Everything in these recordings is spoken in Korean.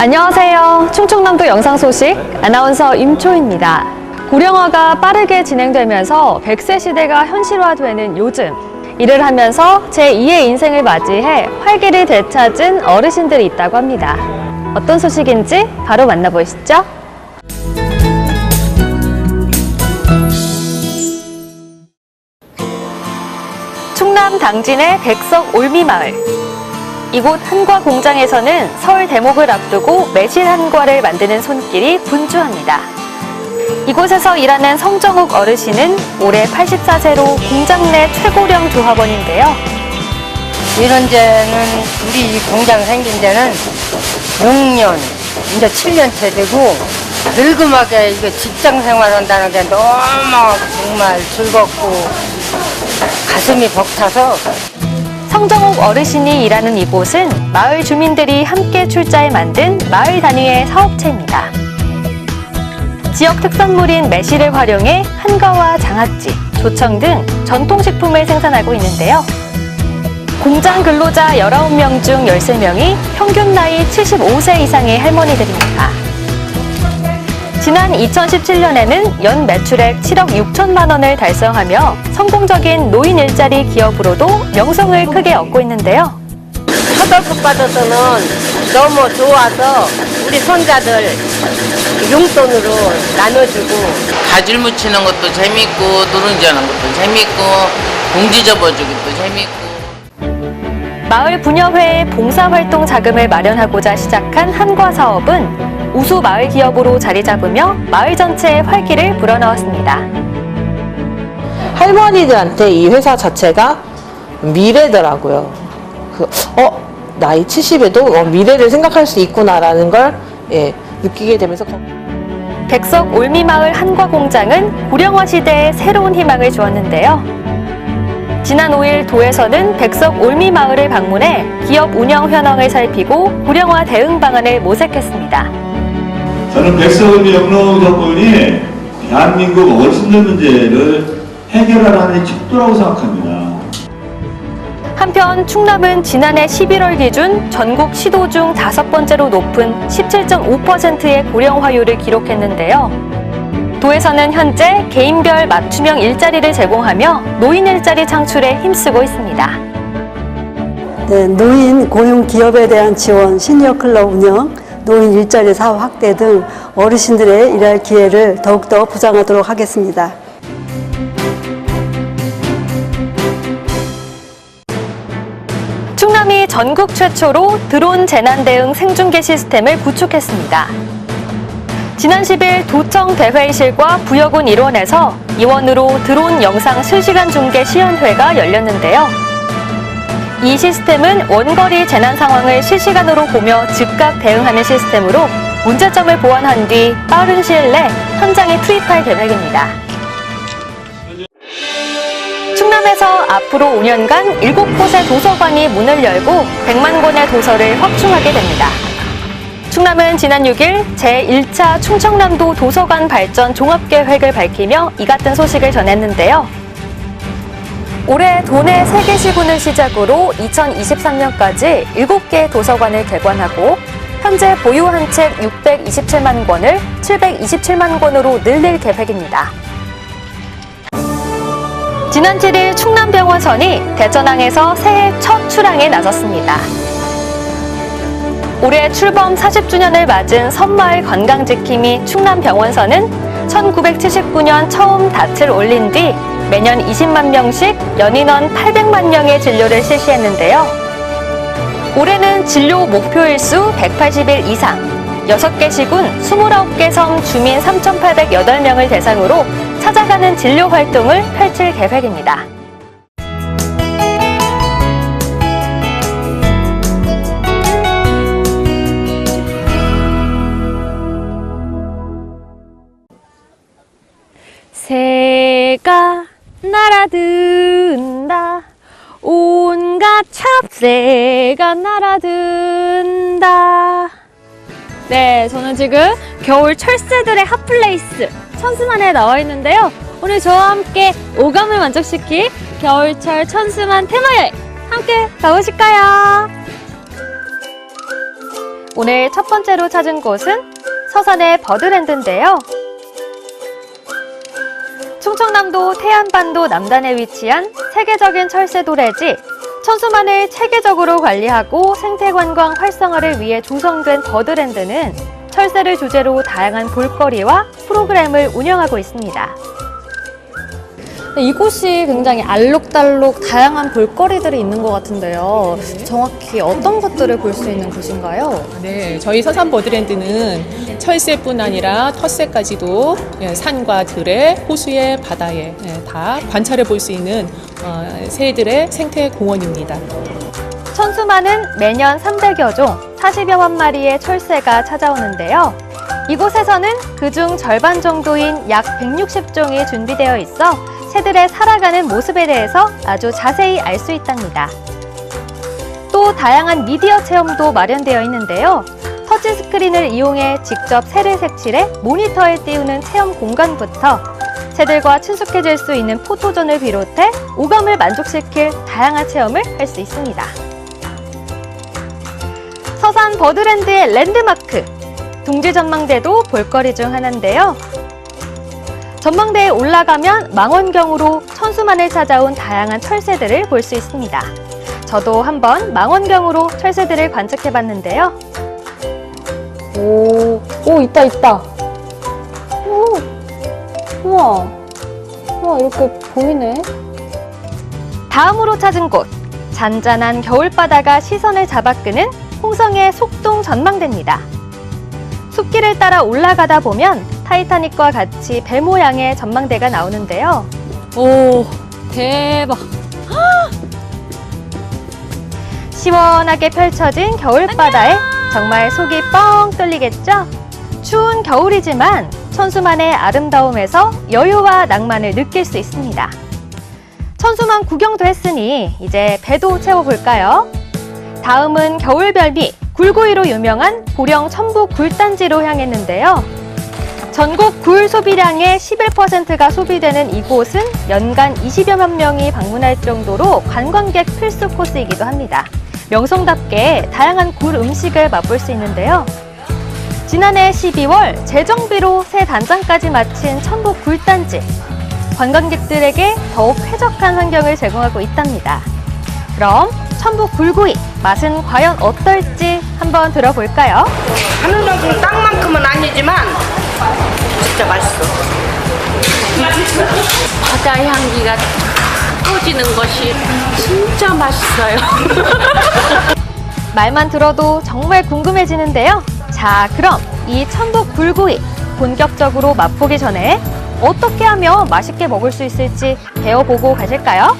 안녕하세요. 충청남도 영상 소식 아나운서 임초입니다. 고령화가 빠르게 진행되면서 100세 시대가 현실화되는 요즘 일을 하면서 제2의 인생을 맞이해 활기를 되찾은 어르신들이 있다고 합니다. 어떤 소식인지 바로 만나보시죠. 충남 당진의 백석 올미마을 이곳 한과 공장에서는 설 대목을 앞두고 매실 한과를 만드는 손길이 분주합니다. 이곳에서 일하는 성정욱 어르신은 올해 84세로 공장 내 최고령 조합원인데요. 이런 데는 우리 이 공장 생긴 데는 6년, 이제 7년째 되고 늙음하게 이거 직장 생활한다는 게 너무 정말 즐겁고 가슴이 벅차서 성정욱 어르신이 일하는 이곳은 마을 주민들이 함께 출자해 만든 마을 단위의 사업체입니다. 지역 특산물인 매실을 활용해 한가와 장아찌, 조청 등 전통식품을 생산하고 있는데요. 공장 근로자 19명 중 13명이 평균 나이 75세 이상의 할머니들입니다. 지난 2017년에는 연 매출액 7억 6천만 원을 달성하며 성공적인 노인 일자리 기업으로도 명성을 크게 얻고 있는데요. 서덜프 받아서는 너무 좋아서 우리 손자들 용돈으로 나눠주고 가질 묻히는 것도 재밌고 누룽지 하는 것도 재밌고 봉지 접어주기도 재밌고 마을 분여회의 봉사활동 자금을 마련하고자 시작한 한과 사업은 우수 마을 기업으로 자리 잡으며 마을 전체에 활기를 불어넣었습니다. 할머니들한테 이 회사 자체가 미래더라고요. 그, 어, 나이 70에도 미래를 생각할 수 있구나라는 걸 예, 느끼게 되면서 거- 백석 올미마을 한과 공장은 고령화 시대에 새로운 희망을 주었는데요. 지난 5일 도에서는 백석 올미마을을 방문해 기업 운영 현황을 살피고 고령화 대응 방안을 모색했습니다. 저는 백석을미 영농사건이 대한민국 어르신들 문제를 해결하라는 직도라고 생각합니다. 한편 충남은 지난해 11월 기준 전국 시도 중 다섯 번째로 높은 17.5%의 고령화율을 기록했는데요. 도에서는 현재 개인별 맞춤형 일자리를 제공하며 노인 일자리 창출에 힘쓰고 있습니다. 네, 노인 고용 기업에 대한 지원, 시니어 클럽 운영, 노인 일자리 사업 확대 등 어르신들의 일할 기회를 더욱더 보장하도록 하겠습니다. 충남이 전국 최초로 드론 재난 대응 생중계 시스템을 구축했습니다. 지난 10일 도청 대회의실과 부여군 일원에서 이원으로 드론 영상 실시간 중계 시연회가 열렸는데요. 이 시스템은 원거리 재난 상황을 실시간으로 보며 즉각 대응하는 시스템으로 문제점을 보완한 뒤 빠른 시일 내 현장에 투입할 계획입니다. 충남에서 앞으로 5년간 7곳의 도서관이 문을 열고 100만 권의 도서를 확충하게 됩니다. 충남은 지난 6일 제1차 충청남도 도서관 발전 종합계획을 밝히며 이 같은 소식을 전했는데요. 올해 도내 세계 시군을 시작으로 2023년까지 7개 도서관을 개관하고 현재 보유한 책 627만 권을 727만 권으로 늘릴 계획입니다. 지난 7일 충남병원선이 대전항에서 새해 첫 출항에 나섰습니다. 올해 출범 40주년을 맞은 선마을 건강지킴이 충남병원선은 1979년 처음 닻을 올린 뒤 매년 20만 명씩 연인원 800만 명의 진료를 실시했는데요. 올해는 진료 목표 일 수 180일 이상, 6개 시군 29개 섬 주민 3,808명을 대상으로 찾아가는 진료 활동을 펼칠 계획입니다. 새가 날아든다 온갖 찹새가 날아든다 네, 저는 지금 겨울 철새들의 핫플레이스 천수만에 나와 있는데요. 오늘 저와 함께 오감을 만족시킬 겨울철 천수만 테마여행 함께 가보실까요? 오늘 첫 번째로 찾은 곳은 서산의 버드랜드인데요. 충청남도 태안반도 남단에 위치한 세계적인 철새 도래지 천수만을 체계적으로 관리하고 생태관광 활성화를 위해 조성된 버드랜드는 철새를 주제로 다양한 볼거리와 프로그램을 운영하고 있습니다. 네, 이곳이 굉장히 알록달록 다양한 볼거리들이 있는 것 같은데요. 정확히 어떤 것들을 볼 수 있는 곳인가요? 네, 저희 서산 버드랜드는 철새뿐 아니라 텃새까지도 예, 산과 들에, 호수에, 바다에 예, 다 관찰해 볼 수 있는 어, 새들의 생태 공원입니다. 천수만은 매년 300여 종, 40여만 마리의 철새가 찾아오는데요. 이곳에서는 그중 절반 정도인 약 160종이 준비되어 있어 새들의 살아가는 모습에 대해서 아주 자세히 알 수 있답니다. 또 다양한 미디어 체험도 마련되어 있는데요. 터치 스크린을 이용해 직접 새를 색칠해 모니터에 띄우는 체험 공간부터 새들과 친숙해질 수 있는 포토존을 비롯해 오감을 만족시킬 다양한 체험을 할 수 있습니다. 서산 버드랜드의 랜드마크 둥지 전망대도 볼거리 중 하나인데요. 전망대에 올라가면 망원경으로 천수만을 찾아온 다양한 철새들을 볼 수 있습니다. 저도 한번 망원경으로 철새들을 관측해 봤는데요. 오, 오, 있다, 있다. 오, 우와. 우와, 이렇게 보이네. 다음으로 찾은 곳 잔잔한 겨울바다가 시선을 잡아끄는 홍성의 속동 전망대입니다. 숲길을 따라 올라가다 보면 타이타닉과 같이 배 모양의 전망대가 나오는데요. 오, 대박. 시원하게 펼쳐진 겨울바다에 정말 속이 뻥 뚫리겠죠? 추운 겨울이지만 천수만의 아름다움에서 여유와 낭만을 느낄 수 있습니다. 천수만 구경도 했으니 이제 배도 채워볼까요? 다음은 겨울별미 굴구이로 유명한 보령 천북 굴단지로 향했는데요. 전국 굴 소비량의 11%가 소비되는 이곳은 연간 20여만 명이 방문할 정도로 관광객 필수 코스이기도 합니다. 명성답게 다양한 굴 음식을 맛볼 수 있는데요. 지난해 12월 재정비로 새 단장까지 마친 천북 굴단지. 관광객들에게 더욱 쾌적한 환경을 제공하고 있답니다. 그럼 천북 굴구이 맛은 과연 어떨지 한번 들어볼까요? 하늘만큼 땅만큼은 아니지만 진짜 맛있어. 바다 향기가 터지는 것이 진짜 맛있어요. 말만 들어도 정말 궁금해지는데요. 자, 그럼 이 천북 굴구이 본격적으로 맛보기 전에 어떻게 하면 맛있게 먹을 수 있을지 배워보고 가실까요?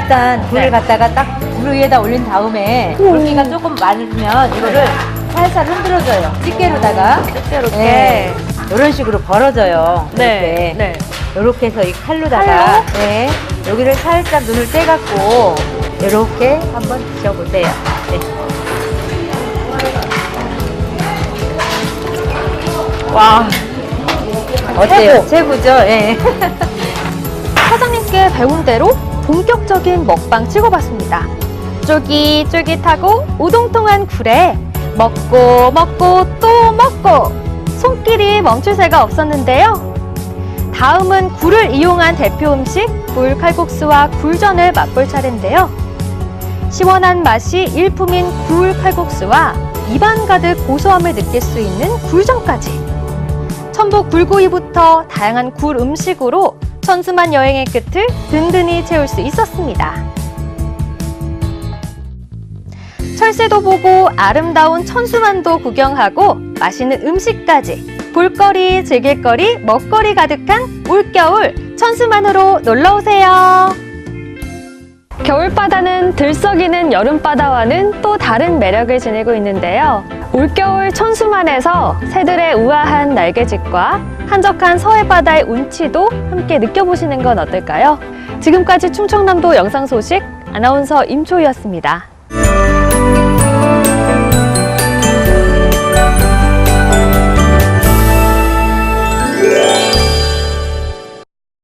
일단 굴을 갖다가 딱굴 위에다 올린 다음에 물기가 조금 많으면 이거를 살살 흔들어줘요. 집게로다가 이렇게. 네. 이런 식으로 벌어져요. 네. 이렇게. 네. 이렇게 해서 이 칼로다가 네. 여기를 살짝 눈을 떼갖고 이렇게 한번 드셔보세요. 네. 와 어때요? 최고죠? 예. 사장님께 배운 대로 본격적인 먹방 찍어봤습니다. 쫄깃쫄깃하고 우동통한 굴에 먹고 먹고 또 먹고 손길이 멈출 새가 없었는데요. 다음은 굴을 이용한 대표 음식 굴 칼국수와 굴전을 맛볼 차례인데요. 시원한 맛이 일품인 굴 칼국수와 입안 가득 고소함을 느낄 수 있는 굴전까지. 천북 굴구이부터 다양한 굴 음식으로 천수만 여행의 끝을 든든히 채울 수 있었습니다. 철새도 보고 아름다운 천수만도 구경하고 맛있는 음식까지 볼거리, 즐길거리, 먹거리 가득한 올겨울 천수만으로 놀러오세요. 겨울바다는 들썩이는 여름바다와는 또 다른 매력을 지니고 있는데요. 올겨울 천수만에서 새들의 우아한 날개짓과 한적한 서해바다의 운치도 함께 느껴보시는 건 어떨까요? 지금까지 충청남도 영상 소식 아나운서 임초희였습니다.